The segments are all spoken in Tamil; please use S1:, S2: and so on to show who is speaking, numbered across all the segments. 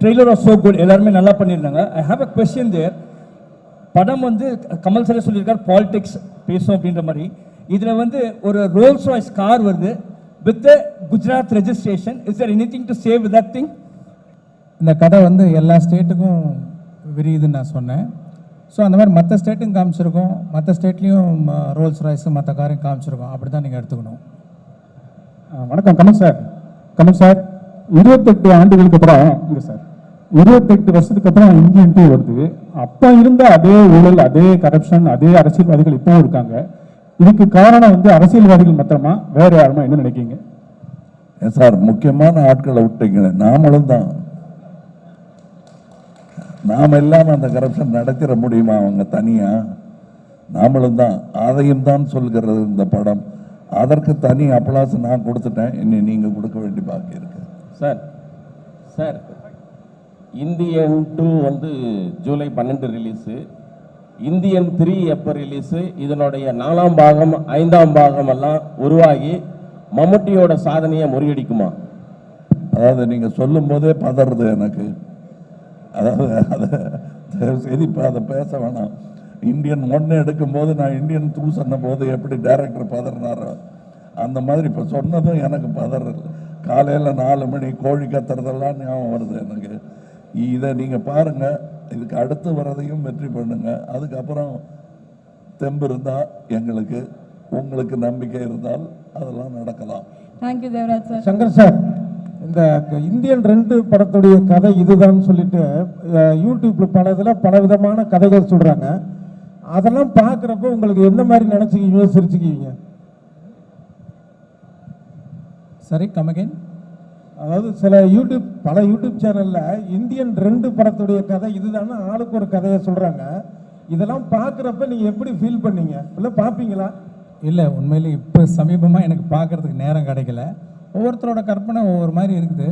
S1: ட்ரெய்லர் ஆஃப் சோ குட் எல்லாருமே நல்லா பண்ணியிருந்தாங்க. ஐ ஹாவ் அ கொஸ்டின் தேர் படம் வந்து கமல் சார் சொல்லியிருக்கார் பாலிடிக்ஸ் பேசும் அப்படின்ற மாதிரி. இதில் வந்து ஒரு ரோல்ஸ் ராய்ஸ் கார் வருது. With Gujarat registration is there anything to save that thing
S2: இந்த கதை வந்து எல்லா ஸ்டேட்டுக்கும் விரியுதுன்னு நான் சொன்னேன். ஸோ அந்த மாதிரி மற்ற ஸ்டேட்டும் காமிச்சிருக்கோம். மற்ற ஸ்டேட்லேயும் ரோல்ஸ் ராய்ஸு மற்ற காரையும் காமிச்சிருக்கோம். அப்படி தான் நீங்கள் எடுத்துக்கணும்
S3: வணக்கம். கமல் சார். கமல் சார் இருபத்தெட்டு ஆண்டுகளுக்கு அப்புறம் இங்க சார். இருபத்தெட்டு வருஷத்துக்கு அப்புறம் இந்தியன் டூ வருது. அப்ப இருந்த அதே ஊழல் அதே கரப்ஷன் அதே அரசியல்வாதிகள் இப்பவும் இருக்காங்க. இதுக்கு காரணம் வந்து அரசியல்வாதிகள் மாத்திரமா? வேற யாருமா? என்ன நினைக்கிறீங்க?
S4: ஏன் சார் முக்கியமான ஆட்களை விட்டீங்களே நாமளும் தான். நாம இல்லாம அந்த கரப்ஷன் நடத்திட முடியுமா அவங்க தனியா? நாமளும் தான். அதையும் தான் சொல்கிறது இந்த படம். அதற்கு தனி அப்ளாஸ் நான் கொடுத்துட்டேன். இனி நீங்க கொடுக்க வேண்டிய பாக்கி இருக்கு.
S5: சார் சார் இந்தியன் டூ வந்து ஜூலை பன்னெண்டு ரிலீஸு இந்தியன் த்ரீ எப்போ ரிலீஸு இதனுடைய நாலாம் பாகம் ஐந்தாம் பாகம் எல்லாம் உருவாகி மம்முட்டியோட சாதனையை முறியடிக்குமா?
S4: அதாவது நீங்கள் சொல்லும் போதே பதறது எனக்கு. அதாவது அதை தயவு செய்து இப்போ அதை பேச வேணாம். இந்தியன் ஒன்று எடுக்கும்போது நான் இந்தியன் டூ சொன்ன போது எப்படி டைரக்டர் பதறினாரோ அந்த மாதிரி இப்போ சொன்னதும் எனக்கு பதறது காலையில் நாலு மணி கோழி கத்துறதெல்லாம் ஞாபகம் வருது எனக்கு. இதை நீங்கள் பாருங்க. இதுக்கு அடுத்து வரதையும் வெற்றி பண்ணுங்க. அதுக்கப்புறம் தெம்பு இருந்தால் எங்களுக்கு உங்களுக்கு நம்பிக்கை இருந்தால் அதெல்லாம் நடக்கலாம்.
S6: Thank you Devaraj sir
S7: Shankar sir இந்த இந்தியன் ரெண்டு படத்துடைய கதை இதுதான் சொல்லிட்டு அஹ், யூடியூப்ல பல இதில் பல விதமான கதைகள் சொல்றாங்க. அதெல்லாம் பார்க்குறப்ப உங்களுக்கு எந்த மாதிரி நினச்சிக்குவீங்க சிரிச்சுக்குவீங்க
S2: சரி கமகேன்
S7: அதாவது சில யூடியூப் பல யூடியூப் சேனல்ல இந்தியன் ரெண்டு படத்துடைய கதை இதுதானே ஆளுக்கு ஒரு கதையை சொல்றாங்க. இதெல்லாம் பார்க்குறப்ப நீங்க எப்படி ஃபீல் பண்ணீங்க? இல்லை பார்ப்பீங்களா?
S2: இல்லை உண்மையிலே இப்போ சமீபமாக எனக்கு பார்க்கறதுக்கு நேரம் கிடைக்கல. ஒவ்வொருத்தரோட கற்பனை ஒவ்வொரு மாதிரி இருக்குது.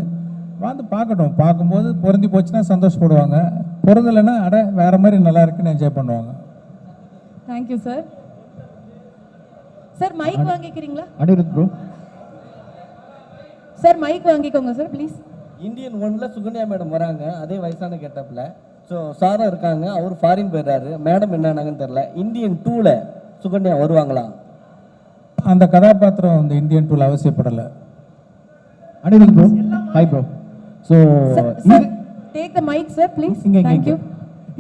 S2: வந்து பார்க்கட்டும். பார்க்கும்போது பொருந்தி போச்சுன்னா சந்தோஷப்படுவாங்க. பொருந்தலைன்னா அட வேற மாதிரி நல்லா இருக்குன்னு என்ஜாய் பண்ணுவாங்க.
S6: தேங்க்யூ சார் சார் மைக் வாங்கிக்கிறீங்களா?
S8: அனிருத் ப்ரோ
S6: சார் மைக் வாங்கிக்கோங்க சார் ப்ளீஸ்
S8: இந்தியன் ஒன்ல சுகன்யா மேடம் வராங்க. அதே வயசான கெட்டப்ல ஸோ சாரும் இருக்காங்க. அவர் ஃபாரின் போயிடுறாரு. மேடம் என்னன்னாங்கன்னு தெரியல. இந்தியன் டூல சுகன்யா வருவாங்களா?
S2: அந்த கதாபாத்திரம் இந்த இந்தியன் டூல் அவசியப்படலை.
S8: Anirudh bro hi bro so
S6: sir take the mike sir please
S8: இங்க இங்க
S6: தேங்க்யூ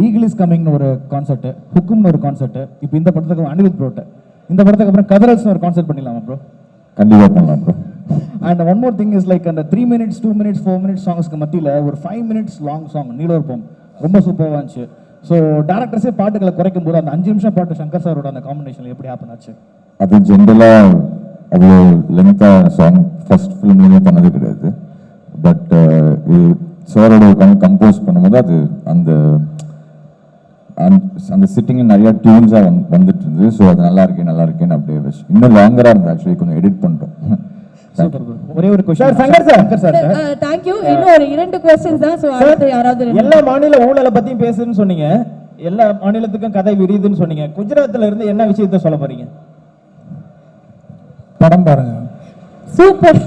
S8: ஈகிள் இஸ் கமிங்னு ஒரு கான்செப்ட் ஹுக்கும்னு ஒரு கான்செப்ட் இப்போ இந்த படத்துக்கு அனிருத் ப்ரோட்ட இந்த படத்துக்கு அப்புறம் கதரல்ஸ்னு ஒரு கான்செப்ட் பண்ணிடலாமா ப்ரோ
S4: கண்டிப்பாக பண்ணலாம் bro
S8: and one more thing is like அந்த three minutes two minutes four minutes சாங்ஸ்க்கு மத்தியில் ஒரு ஃபைவ் மினிட்ஸ் லாங் சாங் நீலோர்பம் ரொம்ப சூப்பராக இருந்துச்சு. ஸோ டேரக்டர்ஸே பாட்டுகளை குறைக்கும் போது அந்த அஞ்சு நிமிஷம் பாட்டு சங்கர் சாரோட அந்த காம்பினேஷன் எப்படி ஹேப்பன் ஆச்சு?
S9: அது ஜென்ரலாக அவ்வளோ லென்த்தாக சாங் ஃபர்ஸ்ட் ஃபிலிம்லேயுமே பண்ணது கிடையாது. பட் இது சாரோட உட்காந்து கம்போஸ் பண்ணும்போது அது அந்த அந்த- அந்த நிறைய நிறையா டியூன்ஸாக வந் வந்துட்டு இருந்தது. ஸோ அது நல்லா இருக்கேன் நல்லா இருக்கேன்னு அப்படியே வச்சு இன்னும் லாங்கராக இருந்தது. ஆக்சுவலி கொஞ்சம் எடிட் பண்ணிட்டோம்
S8: ஒரே ஒரு question Shankar sir Shankar sir
S6: thank you இன்னும் ஒரு இரண்டு கொஸ்டின்ஸ் தான். அடுத்து யாராவது
S8: எல்லா மாநில ஊழலை பத்தியும் பேசுன்னு சொன்னீங்க. எல்லா மாநிலத்துக்கும் கதை விரியுதுன்னு சொன்னீங்க. குஜராத்ல இருந்து என்ன விஷயத்த சொல்ல போறீங்க?
S2: படம் பாருங்க.
S6: சூப்பர்.